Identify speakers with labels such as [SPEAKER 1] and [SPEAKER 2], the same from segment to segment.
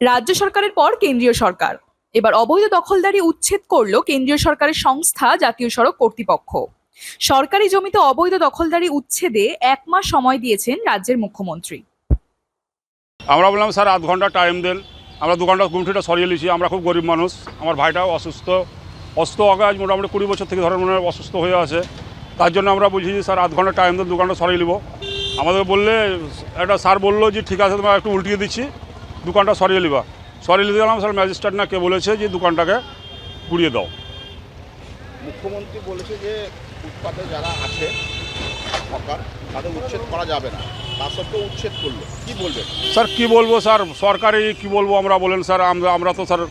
[SPEAKER 1] রাজ্য সরকারের পর কেন্দ্রীয় সরকার। এবার অবৈধ দখলদারি উচ্ছেদ করল কেন্দ্রীয় সরকারের সংস্থা, জাতীয় সড়ক কর্তৃপক্ষ। সরকারি জমিতে অবৈধ দখলদারি উচ্ছেদে এক মাস সময় দিয়েছেন রাজ্যের মুখ্যমন্ত্রী।
[SPEAKER 2] আমরা বললাম, স্যার, আধ ঘণ্টা টাইম দেন। আমরা দু ঘণ্টা গুমঠিটা সরিয়ে নিয়েছি। আমরা খুব গরিব মানুষ। আমার ভাইটাও অসুস্থ। আগে আজ মোটামুটি কুড়ি বছর থেকে ধরেন মনে অসুস্থ হয়ে আছে। তার জন্য আমরা বলছি যে স্যার, আধ ঘণ্টা টাইম দেন, দু ঘণ্টা সরিয়ে নিব। আমাদের বললে, একটা স্যার বলল যে, ঠিক আছে তোমার একটু উল্টিয়ে দিচ্ছি। দোকানটা সরিয়ে নিবা। সরিয়ে নিতে গেলাম স্যার ম্যাজিস্ট্রেট না কে বলেছে যে দোকানটাকে পুড়িয়ে দাও।
[SPEAKER 3] মুখ্যমন্ত্রী বলেছে যে ফুটপাতে যারা আছে হকার তাদের উচ্ছেদ করা যাবে না। তা সত্ত্বেও উচ্ছেদ করল। কি বলবেন
[SPEAKER 2] স্যার কি বলব স্যার? সরকারি কি বলব আমরা বলেন স্যার আমরা আমরা তো স্যার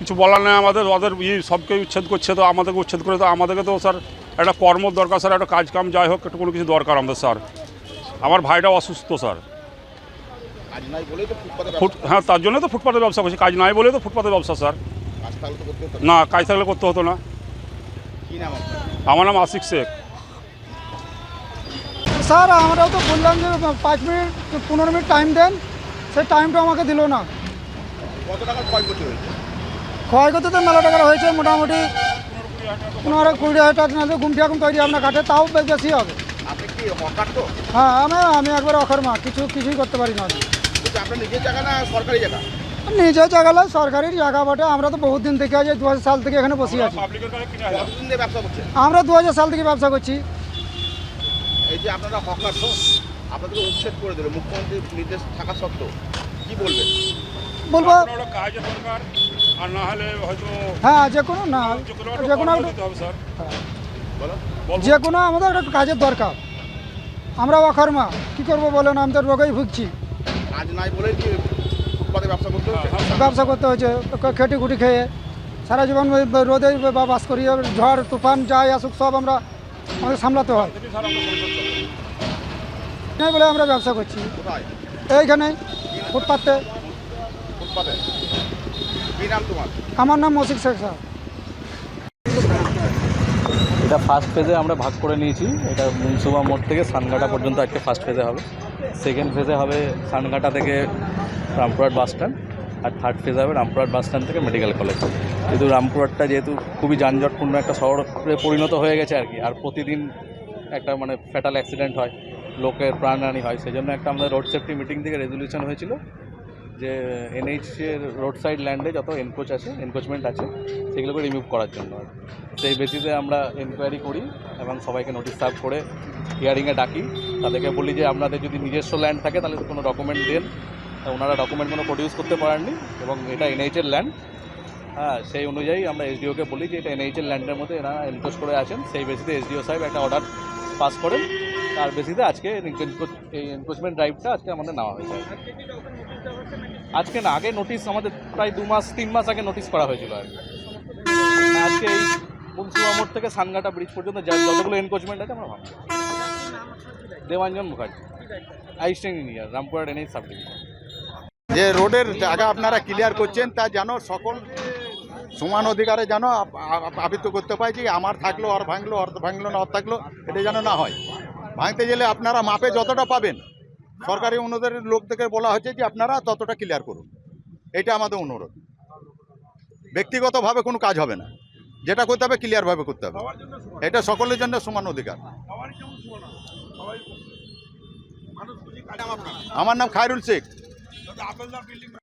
[SPEAKER 2] কিছু বলার নেই আমাদের। ওদের ই সবকে উচ্ছেদ করছে তো আমাদেরকে উচ্ছেদ করে তো আমাদেরকে তো স্যার একটা কর্ম দরকার স্যার একটা কাজ কাম যাই হোক একটু কোনো কিছু দরকার আমাদের স্যার। আমার ভাইটা অসুস্থ স্যার
[SPEAKER 3] কাজ নাই বলেই তো ফুটপাতে
[SPEAKER 2] ফুট হ্যাঁ তার জন্য তো ফুটপাতের ব্যবসা করছি। কাজ নাই বলে তো ফুটপাতের ব্যবসা স্যার।
[SPEAKER 3] করতে
[SPEAKER 2] না কাজ থাকলে করতে হতো না।
[SPEAKER 3] কি নাম আপনার?
[SPEAKER 2] আমার নাম আশিক শেখ।
[SPEAKER 4] স্যার আমরাও তো বললাম যে পাঁচ মিনিট পনেরো মিনিট টাইম দেন। সেই টাইমটা আমাকে দিল না।
[SPEAKER 3] কত টাকার ক্ষয়ক্ষতি হয়েছে?
[SPEAKER 4] ক্ষয়ক্ষতি তো মেলা টাকার হয়েছে মোটামুটি পনেরো কুড়ি হাজার টাকা নাহলে গুমটি এখন তৈরি আপনার কাটে। তাও বেশি হবে।
[SPEAKER 3] আপনি কি হকার তো?
[SPEAKER 4] হ্যাঁ আমি আমি একবার অখর মা। কিছু কিছুই করতে পারি না।
[SPEAKER 3] আপনার নিজের জায়গা না সরকারি জায়গা?
[SPEAKER 4] নিজের জায়গালে সরকারি জায়গা বটে। আমরা তো বহুত দিন থেকে আছি দু হাজার সাল থেকে এখানে বসে আছি।
[SPEAKER 3] কতদিন দিয়ে ব্যবসা করছেন?
[SPEAKER 4] আমরা দু হাজার সাল থেকে ব্যবসা করছি।
[SPEAKER 3] এই যে আপনারা হকার তো আপনাদের উচ্ছেদ করে দিল। মুখ্যমন্ত্রীর নির্দেশ থাকা সত্ত্বেও কি বলবেন?
[SPEAKER 4] বলব
[SPEAKER 2] কাজের দরকার আর না হলে হয়তো
[SPEAKER 4] হ্যাঁ যে কোনো না
[SPEAKER 2] যে কোনো
[SPEAKER 4] যে কোনো আমাদের একটা কাজের দরকার। আমরা অখরমা কী করব বলেন? আমি তো রোগেই ভুগছি।
[SPEAKER 3] কাজ নাই বলেই কি ফুটপাতে ব্যবসা করতে হচ্ছে?
[SPEAKER 4] ব্যবসা করতে হচ্ছে খেটে খুঁটি খেয়ে সারা জীবন রোদে বা- বাস করি ঝড় তুফান যাই আসুক সব আমরা আমাদের সামলাতে হয়। এই বলে আমরা ব্যবসা করছি। এইখানে ফুটপাতে।
[SPEAKER 3] ফুটপাতে। কি নাম তোমার?
[SPEAKER 4] আমার নাম মসিক শেখ স্যার
[SPEAKER 5] এটা ফার্স্ট ফেজে আমরা ভাগ করে নিয়েছি। এটা মুনসুবা মোড় থেকে সানঘাটা পর্যন্ত একটা ফার্স্ট ফেজে হবে। সেকেন্ড ফেজে হবে সানঘাটা থেকে রামপুরহাট বাস স্ট্যান্ড আর থার্ড ফেজে হবে রামপুরহাট বাস স্ট্যান্ড থেকে মেডিকেল কলেজ কিন্তু রামপুরহাটটা যেহেতু খুবই যানজটপূর্ণ একটা শহরে পরিণত হয়ে গেছে আর কি। আর প্রতিদিন একটা মানে ফ্যাটাল অ্যাক্সিডেন্ট হয়, লোকের প্রাণহানি হয়। সেই জন্য একটা আমাদের রোড সেফটি মিটিং থেকে রেজলিউশন হয়েছিল। যে এনএইচ এর রোড সাইড ল্যান্ডে যত এনকোচ আছে এনকোচমেন্ট আছে, সেগুলোকে রিমুভ করার জন্য সেই বেসিসে আমরা এনকোয়ারি করি এবং সবাইকে নোটিশ সার্ভ করে হিয়ারিংয়ে ডাকি। তাদেরকে বলি যে, আপনাদের যদি নিজস্ব ল্যান্ড থাকে, তাহলে কোনো ডকুমেন্ট দেন। ওনারা ডকুমেন্ট কোনো প্রডিউস করতে পারেননি এবং এটা এনএইচের ল্যান্ড হ্যাঁ সেই অনুযায়ী আমরা এসডিওকে বলি যে, এটা এনএইচের ল্যান্ডের মধ্যে এনারা এনকোচ করে আছেন। সেই বেসিসে এসডিও সাহেব একটা অর্ডার পাস করেন। তার বেসিসে আজকে এই এনকোচমেন্ট ড্রাইভটা আজকে আমাদের নেওয়া হয়েছে। আজকে না, আগে নোটিশ আমাদের প্রায় দু মাস, তিন মাস আগে নোটিশ করা হয়েছিল আর কি। আজকে এই মুন্সিপা মোড় থেকে সানগাটা ব্রিজ পর্যন্ত যতগুলো এনকোচমেন্ট আছে আমরা ভাবছি Debanjan Mukherjee assistant engineer Rampurhat NH sub
[SPEAKER 3] যে রোডের জায়গা আপনারা ক্লিয়ার করছেন, তা যেন সকল সমান অধিকারে যেন আবৃত্ত করতে পারে, যে আমার থাকল আর ভাঙলো আর ভাঙলো না আর থাকল, এটা যেন না হয়। ভাঙতে গেলে আপনারা মাপে যতটা পাবেন। সরকারি অনুদের লোক থেকে বলা হয়েছে যে আপনারা ততটা ক্লিয়ার করুন। এটা আমাদের অনুরোধ। ব্যক্তিগতভাবে কোনো কাজ হবে না। যেটা করতে হবে ক্লিয়ারভাবে করতে হবে। এটা সকলের জন্য সমান অধিকার। আমার নাম খায়রুল শেখ।